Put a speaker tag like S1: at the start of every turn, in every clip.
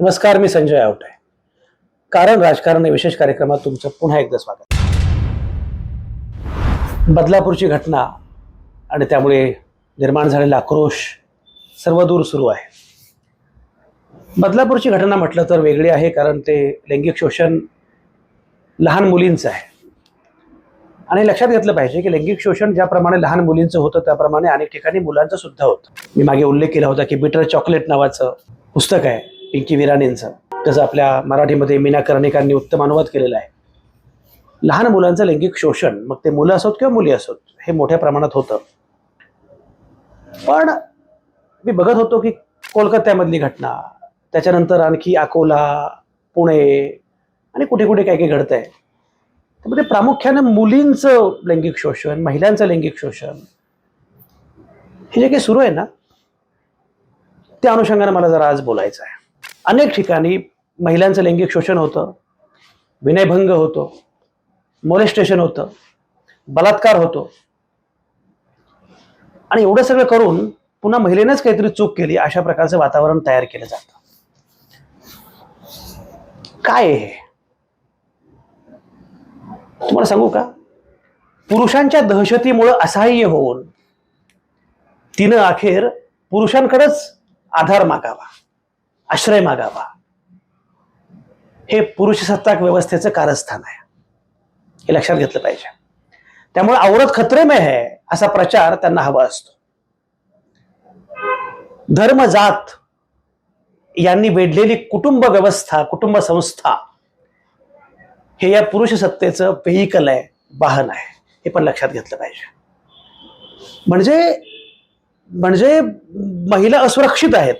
S1: नमस्कार मी संजय आवटे. कारण राजकारण विशेष कार्यक्रमात तुमचं पुन्हा एकदा स्वागत. बदलापूरची घटना आणि त्यामुळे निर्माण झालेला आक्रोश सर्वदूर सुरू आहे. बदलापूरची घटना म्हटलं तर वेगळी आहे कारण ते लैंगिक शोषण लहान मुलींचं आहे. आणि लक्षात घेतलं पाहिजे की लैंगिक शोषण ज्याप्रमाणे लहान मुलींचं होतं त्याप्रमाणे अनेक ठिकाणी मुलांचं सुद्धा होतं. मी मागे उल्लेख केला होता की बिटर चॉकलेट नावाचं पुस्तक आहे. पिंकी विराणींचं. त्याचं आपल्या मराठीमध्ये मीना कर्णिकांनी उत्तम अनुवाद केलेला आहे. लहान मुलांचं लैंगिक शोषण मग ते मुलं असोत किंवा मुली असोत हे मोठ्या प्रमाणात होतं. पण मी बघत होतो की कोलकात्यामधली घटना त्याच्यानंतर आणखी अकोला पुणे आणि कुठे कुठे काय काय घडत आहे त्यामध्ये प्रामुख्यानं मुलींचं लैंगिक शोषण महिलांचं लैंगिक शोषण हे जे काही सुरू आहे ना त्या अनुषंगाने मला जरा आज बोलायचं आहे. अनेक ठिकाणी महिलांचं लैंगिक शोषण होतं विनयभंग होतो मोलेस्टेशन होतं बलात्कार होतो. आणि एवढं सगळं करून पुन्हा महिलेनेच काहीतरी चूक केली अशा प्रकारचं वातावरण तयार केलं जातं. काय हे? तुम्हाला सांगू का? पुरुषांच्या दहशतीमुळं असहाय्य होऊन तिनं अखेर पुरुषांकडेच आधार मागावा. आश्रय मागावा. हे पुरुषसत्ताक व्यवस्थेचं कारस्थान आहे. हे लक्षात घेतलं पाहिजे. त्यामुळे औरत खत्रेमय है असा प्रचार त्यांना हवा असतो. धर्म जात यांनी वेढलेली कुटुंब व्यवस्था कुटुंब संस्था हे या पुरुष सत्तेचं व्हेकल आहे वाहन आहे. हे पण लक्षात घेतलं पाहिजे. म्हणजे म्हणजे महिला असुरक्षित आहेत.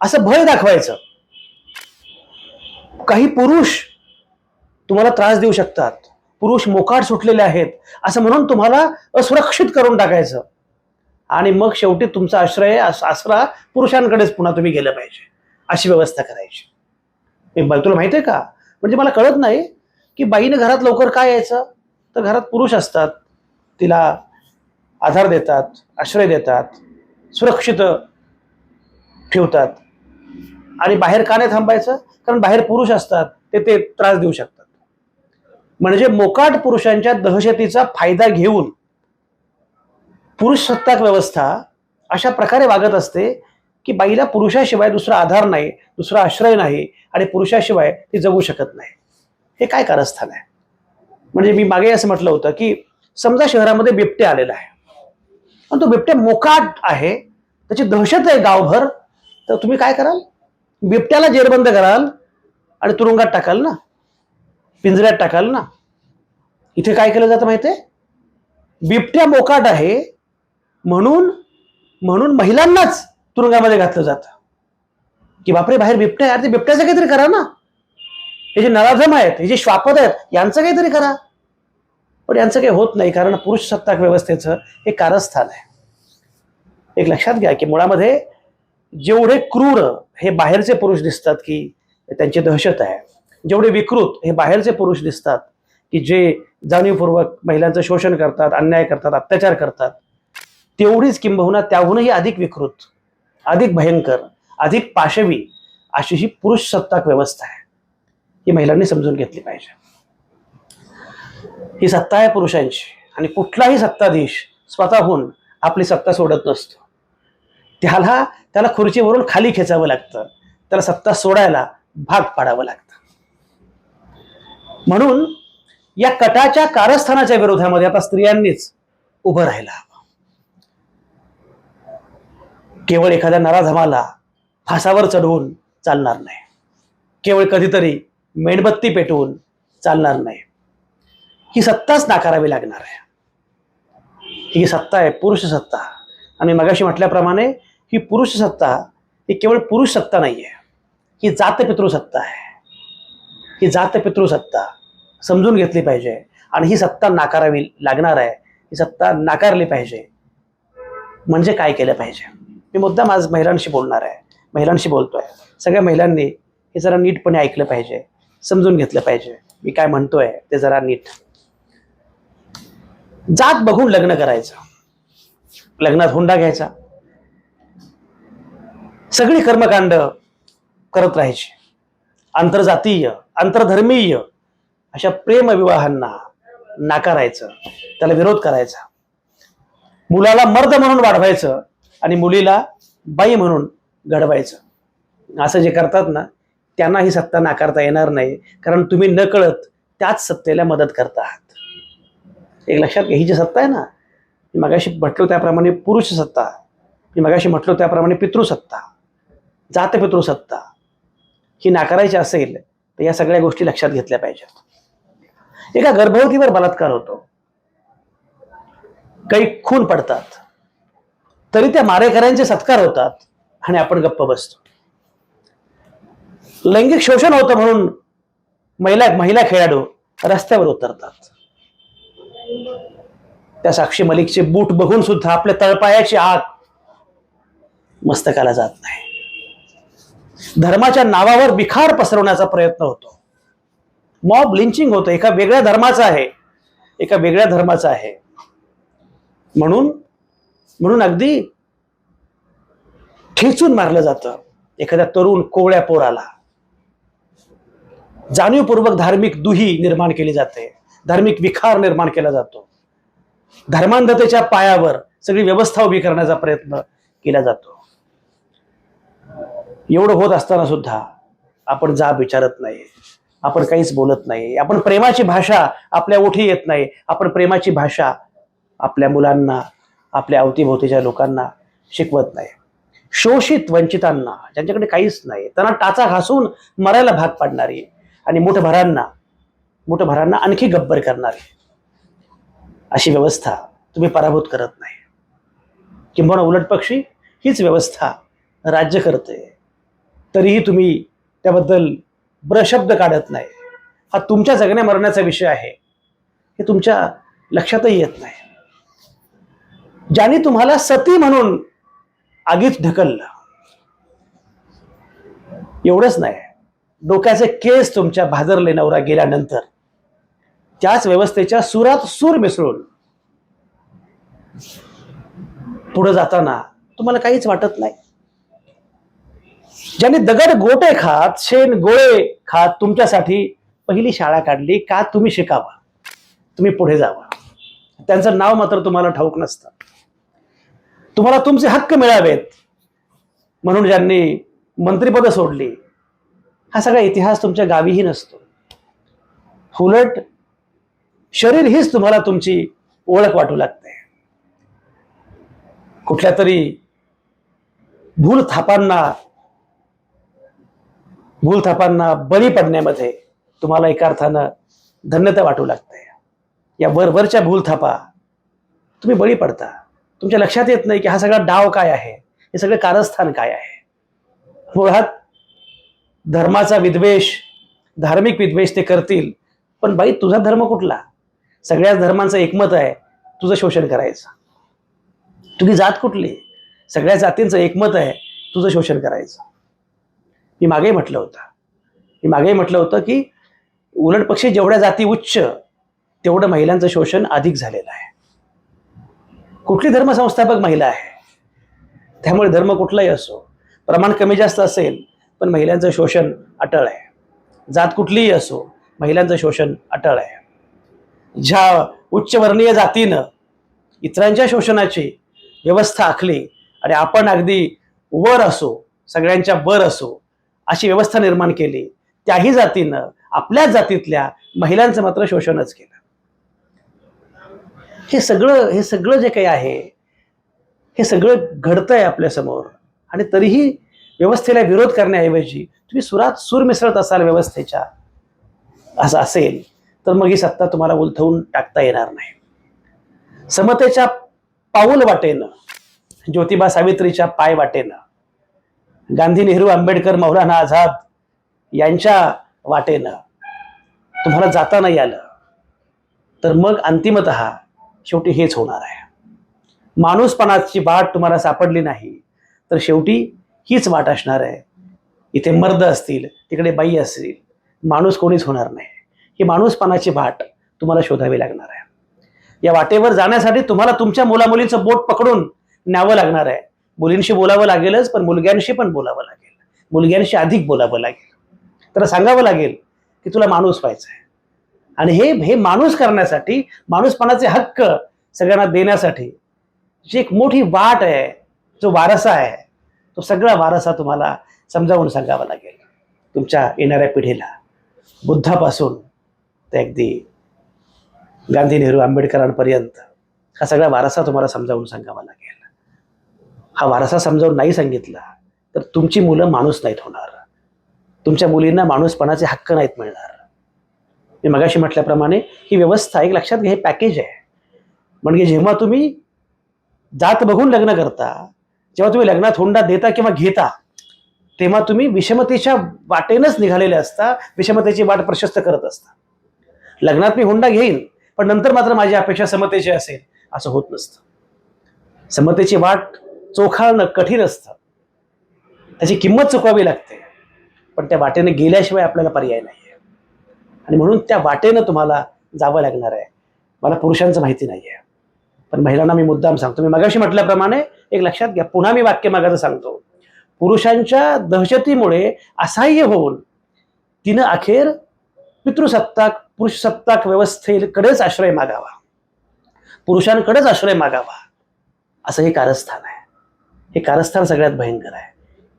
S1: असं भय दाखवायचं. काही पुरुष तुम्हाला त्रास देऊ शकतात. पुरुष मोकाट सुटलेले आहेत. असं म्हणून तुम्हाला असुरक्षित करून टाकायचं. आणि मग शेवटी तुमचा आश्रय आसरा पुरुषांकडेच पुन्हा तुम्ही गेलं पाहिजे. अशी व्यवस्था करायची. मी तुला माहिती आहे का? म्हणजे मला कळत नाही की बाईनं घरात लवकर काय यायचं? तर घरात पुरुष असतात. तिला आधार देतात आश्रय देतात सुरक्षित ठेवतात. आणि बाहेर का नाही थांबायचं? कारण बाहेर पुरुष असतात ते ते त्रास देऊ शकतात. म्हणजे मोकाट पुरुषांच्या दहशतीचा फायदा घेऊन पुरुष सत्ताक व्यवस्था अशा प्रकारे वागत असते की बाईला पुरुषाशिवाय दुसरा आधार नाही दुसरा आश्रय नाही आणि पुरुषाशिवाय ती जगू शकत नाही. हे काय कारस्थान आहे? म्हणजे मी मागे असं म्हटलं होतं की समजा शहरामध्ये बिबट्या आलेला आहे. पण तो बिबट्या मोकाट आहे त्याची दहशत आहे गावभर. तर तुम्ही काय कराल? बिबट्याला जेरबंद कराल आणि तुरुंगात टाकाल ना. पिंजऱ्यात टाकाल ना. इथे काय केलं जातं आहे बिबट्या मोकाट आहे म्हणून म्हणून महिलांनाच तुरुंगामध्ये घातलं जातं. की बापरे बाहेर बिबट्या आहे, यार ते बिबट्याचं काहीतरी करा ना. हे जे नराधम आहेत हे जे श्वापद आहेत यांचं काहीतरी करा. पण यांचं काही होत नाही कारण पुरुष सत्ताक व्यवस्थेचं हे कारस्थान आहे. एक लक्षात घ्या की मुळामध्ये जेवढे क्रूर हे बाहेरचे पुरुष दिसतात की त्यांची दहशत आहे जेवढे विकृत हे बाहेरचे पुरुष दिसतात की जे जाणीवपूर्वक महिलांचं शोषण करतात अन्याय करतात अत्याचार करतात तेवढीच किंबहुना त्याहूनही अधिक विकृत अधिक भयंकर अधिक पाशवी अशी ही पुरुष सत्ताक व्यवस्था आहे. ही महिलांनी समजून घेतली पाहिजे. ही सत्ता आहे पुरुषांची आणि कुठलाही सत्ताधीश स्वतःहून आपली सत्ता सोडत नसतो. त्याला त्याला खुर्चीवरून खाली खेचावं लागतं. त्याला सत्ता सोडायला भाग पाडावं लागतं. म्हणून या कटाच्या कारस्थानाच्या विरोधामध्ये आता स्त्रियांनीच उभं राहायला हवं. केवळ एखाद्या नराधमाला फासावर चढवून चालणार नाही. केवळ कधीतरी मेणबत्ती पेटवून चालणार नाही. ही सत्ताच नाकारावी लागणार आहे. ही सत्ता आहे पुरुष सत्ता. आणि मगाशी म्हटल्याप्रमाणे ही पुरुष सत्ता ही केवळ पुरुष सत्ता नाही आहे ही जातपितृ सत्ता आहे. ही जातपितृ सत्ता समजून घेतली पाहिजे आणि ही सत्ता नाकारावी लागणार आहे. ही सत्ता नाकारली पाहिजे. म्हणजे काय केलं पाहिजे? मी मुद्दाम आज महिलांशी बोलणार आहे. महिलांशी बोलतोय. सगळ्या महिलांनी हे जरा नीटपणे ऐकलं पाहिजे. समजून घेतलं पाहिजे. मी काय म्हणतोय ते जरा नीट. जात बघून लग्न करायचं. लग्नात हुंडा घ्यायचा. सगळी कर्मकांड करत राहायची. आंतरजातीय आंतरधर्मीय अशा प्रेमविवाहांना नाकारायचं त्याला विरोध करायचा. मुलाला मर्द म्हणून वाढवायचं आणि मुलीला बाई म्हणून घडवायचं. असं जे करतात ना त्यांना ही सत्ता नाकारता येणार नाही कारण तुम्ही न कळत त्याच सत्तेला मदत करता आहात. एक लक्षात घ्या ही जी सत्ता आहे ना मी मगाशी म्हटलो त्याप्रमाणे पुरुष सत्ता मी मगाशी म्हटलो त्याप्रमाणे पितृसत्ता. जातपितृसत्ता ही नाकारायची असेल तर या सगळ्या गोष्टी लक्षात घेतल्या पाहिजेत. एका गर्भवतीवर बलात्कार होतो. काही खून पडतात. तरी त्या मारेकऱ्यांचे सत्कार होतात आणि आपण गप्प बसतो. लैंगिक शोषण होतं म्हणून महिला महिला खेळाडू रस्त्यावर उतरतात. त्या साक्षी मलिकचे बूट बघून सुद्धा आपल्या तळपायाची आग मस्तकाला जात नाही. धर्माच्या नावावर बिखार पसरवण्याचा प्रयत्न होतो. मॉब लिंचिंग होतं. एका वेगळ्या धर्माचा आहे. एका वेगळ्या धर्माचा आहे. म्हणून म्हणून अगदी ठेचून मारलं जातं एखाद्या तरुण कोवळ्या पोराला. जाणीवपूर्वक धार्मिक दुही निर्माण केली जाते. धार्मिक विखार निर्माण केला जातो. धर्मांधतेच्या पायावर सगळी व्यवस्था उभी करण्याचा प्रयत्न केला जातो. एवढं होत असताना सुद्धा आपण जाब विचारत नाही. आपण काहीच बोलत नाही. आपण प्रेमाची भाषा आपल्या ओठी येत नाही. आपण प्रेमाची भाषा आपल्या मुलांना आपल्या अवतीभोवतीच्या लोकांना शिकवत नाही. शोषित वंचितांना ज्यांच्याकडे काहीच नाही त्यांना टाचा घासून मरायला भाग पाडणारी आणि मोठभरांना मोठभरांना आणखी गब्बर करणारी अशी व्यवस्था तुम्ही पराभूत करत नाही. किंबहुना उलट पक्षी हीच व्यवस्था राज्य करते. तरीही तुम्ही त्याबद्दल ब्रशब्द काढत नाही. हा तुमच्या जगण्या मरण्याचा विषय आहे. हे तुमच्या लक्षातही येत नाही. ज्याने तुम्हाला सती म्हणून आगीत ढकललं. एवढंच नाही. डोक्याचे केस तुमच्या भाजरले नवरा गेल्यानंतर त्याच व्यवस्थेच्या सुरात सूर मिसळून पुढे जाताना तुम्हाला काहीच वाटत नाही. ज्यांनी दगड गोटे खात शेण गोळे खात तुमच्यासाठी पहिली शाळा काढली का तुम्ही शिकावा? तुम्ही पुढे जावा. त्यांचं नाव मात्र तुम्हाला ठाऊक नसतं. तुम्हाला तुमचे हक्क मिळावेत. म्हणून ज्यांनी मंत्रिपदं सोडली हा सगळा इतिहास तुमच्या गावीही नसतो. उलट शरीर हीच तुम्हाला तुमची ओळख वाटू लागते. कुठल्या तरी भूल थापांना भूलथापांना बळी पडण्यामध्ये तुम्हाला एका अर्थानं धन्यता वाटू लागते. या वरवरच्या भूल थापा तुम्ही बळी पडता. तुमच्या लक्षात येत नाही की हा सगळा डाव काय आहे? हे सगळं कारस्थान काय आहे? मुळात धर्माचा विद्वेष धार्मिक विद्वेष ते करतील पण बाई तुझा धर्म कुठला? सगळ्याच धर्मांचं एकमत आहे तुझं शोषण करायचं. तुझी जात कुठली? सगळ्या जातींचं एकमत आहे तुझं शोषण करायचं. मी मागेही म्हटलं होतं. मी मागेही म्हटलं होतं की उलट पक्षी जेवढ्या जाती उच्च तेवढं महिलांचं शोषण अधिक झालेलं आहे. कुठली धर्मसंस्थापक महिला आहे? त्यामुळे धर्म कुठलाही असो प्रमाण कमी जास्त असेल पण महिलांचं शोषण अटळ आहे. जात कुठलीही असो महिलांचं शोषण अटळ आहे. ज्या उच्चवर्णीय जातीनं इतरांच्या शोषणाची व्यवस्था आखली आणि आपण अगदी वर असो सगळ्यांच्या वर असो अशी व्यवस्था निर्माण केली. त्याही जातीनं आपल्या जातीतल्या महिलांचं मात्र शोषणच केलं. हे सगळं हे सगळं जे काही आहे हे सगळं घडतंय आपल्यासमोर आणि तरीही व्यवस्थेला विरोध करण्याऐवजी तुम्ही सुरात सूर मिसळत असाल व्यवस्थेच्या असं असेल तर मग ही सत्ता तुम्हाला उलथवून टाकता येणार नाही. समतेच्या पाऊल वाटेनं ज्योतिबा सावित्रीच्या पाय वाटेनं गांधी नेहरू आंबेडकर मौलाना आझाद यांच्या वाटेनं तुम्हाला जाता नाही आलं तर मग अंतिमत शेवटी हेच होणार आहे. माणूसपणाची वाट तुम्हाला सापडली नाही तर शेवटी हीच वाट असणार आहे. इथे मर्द असतील तिकडे बाई असतील माणूस कोणीच होणार नाही. ही माणूसपणाची वाट तुम्हाला शोधावी लागणार आहे. या वाटेवर जाण्यासाठी तुम्हाला तुमच्या मुलामुलीचं बोट पकडून न्यावं लागणार आहे. मुलींशी बोलावं लागेलच पण मुलग्यांशी पण बोलावं लागेल. मुलग्यांशी अधिक बोलावं लागेल. तर सांगावं लागेल की तुला माणूस व्हायचा आहे आणि हे हे माणूस करण्यासाठी माणूसपणाचे हक्क सगळ्यांना देण्यासाठी जी एक मोठी वाट आहे जो वारसा आहे तो सगळा वारसा तुम्हाला समजावून सांगावा लागेल. तुमच्या येणाऱ्या पिढीला बुद्धापासून ते अगदी गांधी नेहरू आंबेडकरांपर्यंत हा सगळा वारसा तुम्हाला समजावून सांगावा लागेल. हा वारसा समजावून नाही सांगितला तर तुमची मुलं माणूस नाहीत होणार. तुमच्या मुलींना माणूसपणाचे हक्क नाहीत मिळणार. मी मगाशी म्हटल्याप्रमाणे ही व्यवस्था एक लक्षात घ्या हे पॅकेज आहे. म्हणजे जेव्हा तुम्ही जात बघून लग्न करता जेव्हा तुम्ही लग्नात हुंडा देता किंवा घेता तेव्हा तुम्ही विषमतेच्या वाटेनच निघालेले असता विषमतेची वाट प्रशस्त करत असता. लग्नात मी हुंडा घेईन पण नंतर मात्र माझी अपेक्षा समतेची असेल असं होत नसतं. समतेची वाट चोखाळणं कठीण असतं. त्याची किंमत चुकवावी लागते. पण त्या वाटेने गेल्याशिवाय आपल्याला पर्याय नाही आहे आणि म्हणून त्या वाटेनं तुम्हाला जावं लागणार आहे. मला पुरुषांचं माहिती नाही आहे पण महिलांना मी मुद्दाम सांगतो. मी मगाशी म्हटल्याप्रमाणे एक लक्षात घ्या. पुन्हा मी वाक्य मागाचं सांगतो. पुरुषांच्या दहशतीमुळे असहाय्य होऊन तिनं अखेर पितृसत्ताक पुरुषसत्ताक व्यवस्थेकडेच आश्रय मागावा. पुरुषांकडेच आश्रय मागावा. असं हे कारस्थान आहे. हे कारस्थान सगळ्यात भयंकर आहे.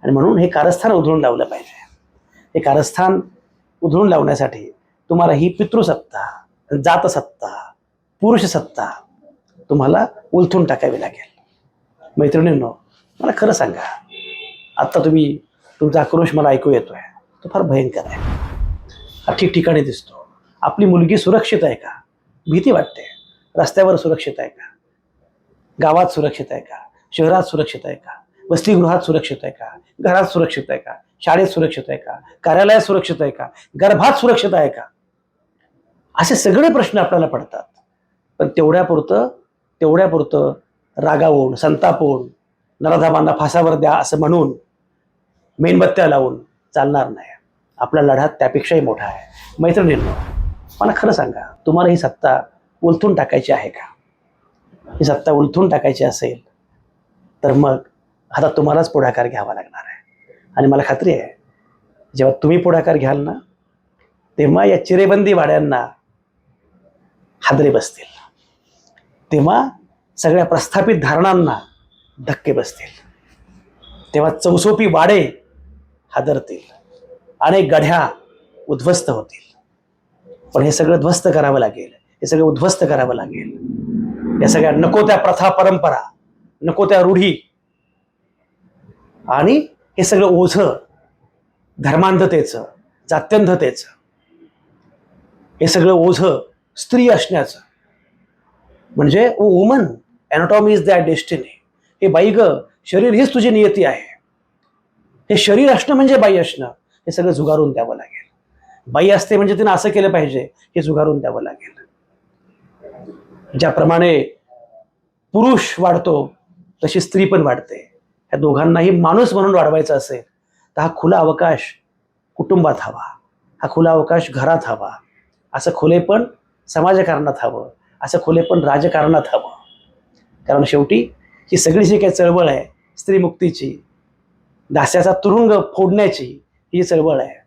S1: आणि म्हणून हे कारस्थान उधळून लावलं पाहिजे. हे कारस्थान उधळून लावण्यासाठी तुम्हाला ही पितृसत्ता जातसत्ता पुरुषसत्ता तुम्हाला उलथून टाकावी लागेल. मैत्रिणींनो मला खरं सांगा आत्ता तुम्ही तुमचा आक्रोश मला ऐकू येतोय तो फार भयंकर आहे. हा ठिकठिकाणी दिसतो. आपली मुलगी सुरक्षित आहे का? भीती वाटते. रस्त्यावर सुरक्षित आहे का? गावात सुरक्षित आहे का? शहरात सुरक्षित आहे का? वसतिगृहात सुरक्षित आहे का? घरात सुरक्षित आहे का? शाळेत सुरक्षित आहे का? कार्यालयात सुरक्षित आहे का? गर्भात सुरक्षित आहे का? असे सगळे प्रश्न आपल्याला पडतात. पण तेवढ्यापुरतं तेवढ्यापुरतं रागावून संतापून नराधामांना फासावर द्या असं म्हणून मेणबत्त्या लावून चालणार नाही. आपला लढा त्यापेक्षाही मोठा आहे. मैत्रिणींनो मला खरं सांगा तुम्हाला ही सत्ता उलथून टाकायची आहे का? ही सत्ता उलथून टाकायची असेल तर मग आता तुम्हालाच पुढाकार घ्यावा लागणार आहे. आणि मला खात्री आहे जेव्हा तुम्ही पुढाकार घ्याल ना तेव्हा या चिरेबंदी वाड्यांना हादरे बसतील. तेव्हा सगळ्या प्रस्थापित धारणांना धक्के बसतील. तेव्हा चौसोपी वाडे हादरतील. अनेक गढ्या उद्ध्वस्त होतील. पण हे सगळं ध्वस्त करावं लागेल. हे सगळं उद्ध्वस्त करावं लागेल. या सगळ्या नको त्या प्रथा परंपरा नको त्या रूढी. आणि हे सगळं ओझं धर्मांधतेचं जात्यंधतेचं हे सगळं ओझं स्त्री असण्याचं. म्हणजे ओ woman anatomy is that destiny हे बाई ग शरीर हीच तुझी नियती आहे. हे शरीर असणं म्हणजे बाई असणं हे सगळं जुगारून द्यावं लागेल. बाई असते म्हणजे तिनं असं केलं पाहिजे हे जुगारून द्यावं लागेल. ज्याप्रमाणे पुरुष वाढतो तशी स्त्री पण वाढते. ह्या दोघांनाही माणूस म्हणून वाढवायचा असेल तर हा खुला अवकाश कुटुंबात हवा. हा खुला अवकाश घरात हवा. असं खुलेपण समाजकारणात हवं. असं खुलेपण राजकारणात हवं. कारण शेवटी ही सगळी जी काही चळवळ आहे स्त्रीमुक्तीची दास्याचा तुरुंग फोडण्याची ही चळवळ आहे.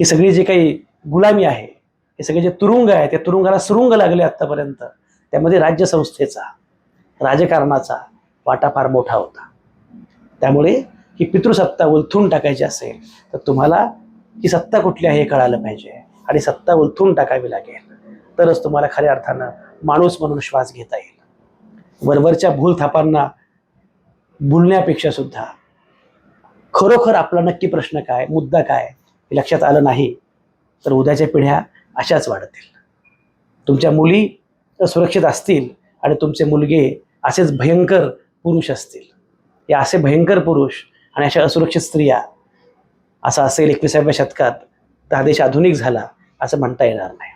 S1: ही सगळी जी काही गुलामी आहे हे सगळे जे तुरुंग आहे त्या तुरुंगाला सुरुंग लागले आत्तापर्यंत त्यामध्ये राज्यसंस्थेचा राजकारणाचा वाटा फार मोठा होता. त्यामुळे ही पितृसत्ता उलथून टाकायची असेल तर तुम्हाला ही सत्ता कुठली आहे हे कळालं पाहिजे आणि सत्ता उलथून टाकावी लागेल. तरच तुम्हाला खऱ्या अर्थानं माणूस म्हणून श्वास घेता येईल. वरवरच्या भूल थापांना बोलण्यापेक्षा सुद्धा खरोखर आपला नक्की प्रश्न काय मुद्दा काय हे लक्षात आलं नाही तर उद्याच्या पिढ्या अशाच वाढतील. तुमच्या मुली सुरक्षित असतील आणि तुमचे मुलगे असेच भयंकर पुरुष असतील. हे असे भयंकर पुरुष आणि अशा असुरक्षित स्त्रिया असं असेल एकविसाव्या शतकात तर हा देश आधुनिक झाला असं म्हणता येणार नाही.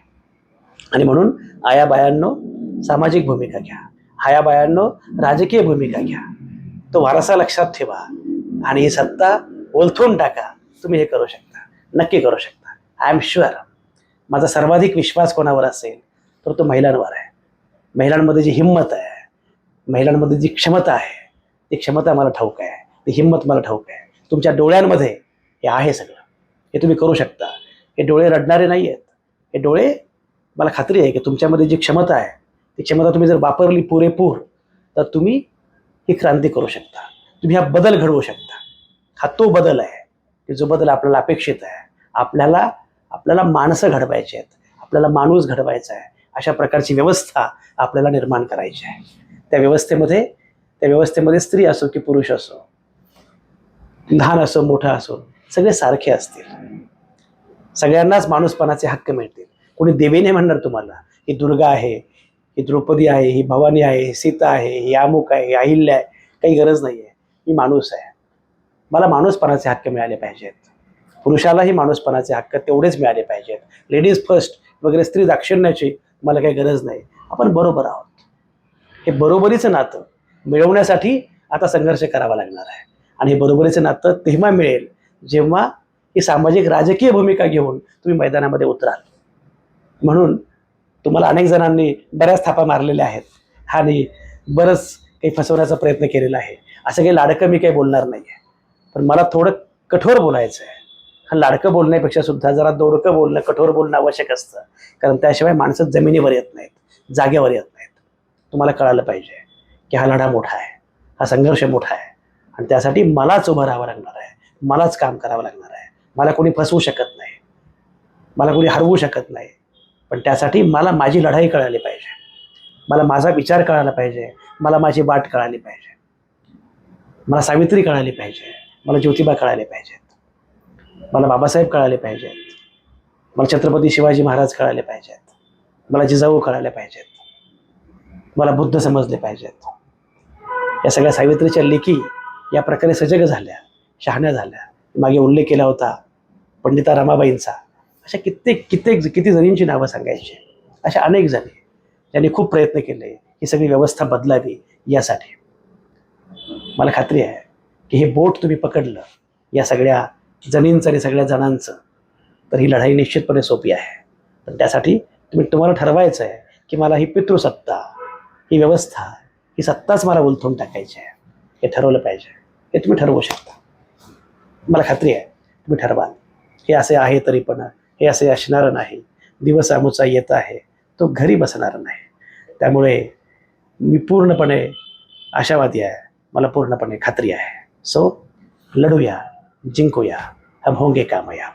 S1: आणि म्हणून आया बायांनो सामाजिक भूमिका घ्या. आया बायांनो राजकीय भूमिका घ्या. तो वारसा लक्षात ठेवा आणि ही सत्ता ओलथून टाका. तुम्ही हे करू शकता. नक्की करू शकता. आय एम शुअर माझा सर्वाधिक विश्वास कोणावर असेल तर तो महिलांवर आहे. महिलांमध्ये जी हिंमत आहे महिलांमध्ये जी क्षमता आहे ती क्षमता मला ठाऊक आहे ती हिंमत मला ठाऊक आहे. तुमच्या डोळ्यांमध्ये हे आहे सगळं. हे तुम्ही करू शकता. हे डोळे रडणारे नाही आहेत हे डोळे मला खात्री आहे की तुमच्यामध्ये जी क्षमता आहे ती क्षमता तुम्ही जर वापरली पुरेपूर तर तुम्ही ही क्रांती करू शकता. तुम्ही हा बदल घडवू शकता. हा तो बदल आहे की जो बदल आपल्याला अपेक्षित आहे. आपल्याला आपल्याला माणसं घडवायची आहेत. आपल्याला माणूस घडवायचा आहे. अशा प्रकारची व्यवस्था आपल्याला निर्माण करायची आहे. त्या व्यवस्थेमध्ये त्या व्यवस्थेमध्ये स्त्री असो की पुरुष असो लहान असो मोठा असो सगळे सारखे असतील. सगळ्यांनाच माणूसपणाचे हक्क मिळतील. कोणी देवीने म्हणणार तुम्हाला ही दुर्गा आहे ही द्रौपदी आहे ही भवानी आहे ही सीता आहे ही अमुक आहे ही अहिल्या आहे. काही गरज नाही आहे मी माणूस आहे. मला माणूसपणाचे हक्क मिळाले पाहिजेत. पुरुषालाही माणूसपणाचे हक्क तेवढेच मिळाले पाहिजेत. लेडीज फर्स्ट वगैरे स्त्री दाक्षिण्याची मला काही गरज नाही. आपण बरोबर आहोत. हे बरोबरीचं नातं मिळवण्यासाठी आता संघर्ष करावा लागणार आहे. आणि हे बरोबरीचं नातं तेव्हा मिळेल जेव्हा ही सामाजिक राजकीय भूमिका घेऊन तुम्ही मैदानामध्ये उतराल. म्हणून तुम्हाला अनेक जणांनी बऱ्याच थापा मारलेल्या आहेत. आणि बरंच काही फसवण्याचा प्रयत्न केलेला आहे. असं काही लाडकं मी काही बोलणार नाही आहे पण मला थोडं कठोर बोलायचं आहे लाडकं बोलण्यापेक्षा सुद्धा जरा दोडकं बोलणं कठोर बोलणं आवश्यक असतं. कारण त्याशिवाय माणसं जमिनीवर येत नाहीत जागेवर येत नाहीत. तुम्हाला कळालं पाहिजे की हा लढा मोठा आहे हा संघर्ष मोठा आहे. आणि त्यासाठी मलाच उभं राहावं लागणार आहे मलाच काम करावं लागणार आहे. मला कोणी फसवू शकत नाही मला कोणी हरवू शकत नाही. पण त्यासाठी मला माझी लढाई कळाली पाहिजे. मला माझा विचार कळायला पाहिजे मला माझी वाट कळाली पाहिजे. मला सावित्री कळाली पाहिजे मला ज्योतिबा कळाले पाहिजेत. मला बाबासाहेब कळाले पाहिजेत. मला छत्रपती शिवाजी महाराज कळाले पाहिजेत. मला जिजाऊ कळाले पाहिजेत. मला बुद्ध समजले पाहिजेत. या सगळ्या सावित्रीच्या लेखी या प्रकारे सजग झाल्या शहाण्या झाल्या. मागे उल्लेख केला होता पंडिता रमाबाईंचा. अशा कित्येक कित्येक किती जणींची नावं सांगायची. अशा अनेक जणी ज्यांनी खूप प्रयत्न केले ही सगळी व्यवस्था बदलावी यासाठी. मला खात्री आहे की हे बोट तुम्ही पकडलं या सगळ्या जणींचं आणि सगळ्या जणांचं तर ही लढाई निश्चितपणे सोपी आहे. पण त्यासाठी तुम्ही तुम्हाला ठरवायचं आहे की मला ही पितृसत्ता ही व्यवस्था ही सत्ताच मला उलथून टाकायची आहे. हे ठरवलं पाहिजे. हे तुम्ही ठरवू शकता. मला खात्री आहे तुम्ही ठरवाल हे असे आहे तरी पण हे असे असणार नाही. दिवस आमुचा येत आहे तो घरी बसणार नाही. त्यामुळे मी पूर्णपणे आशावादी आहे. मला पूर्णपणे खात्री आहे. सो लढूया जिंकूया. हम होंगे कामया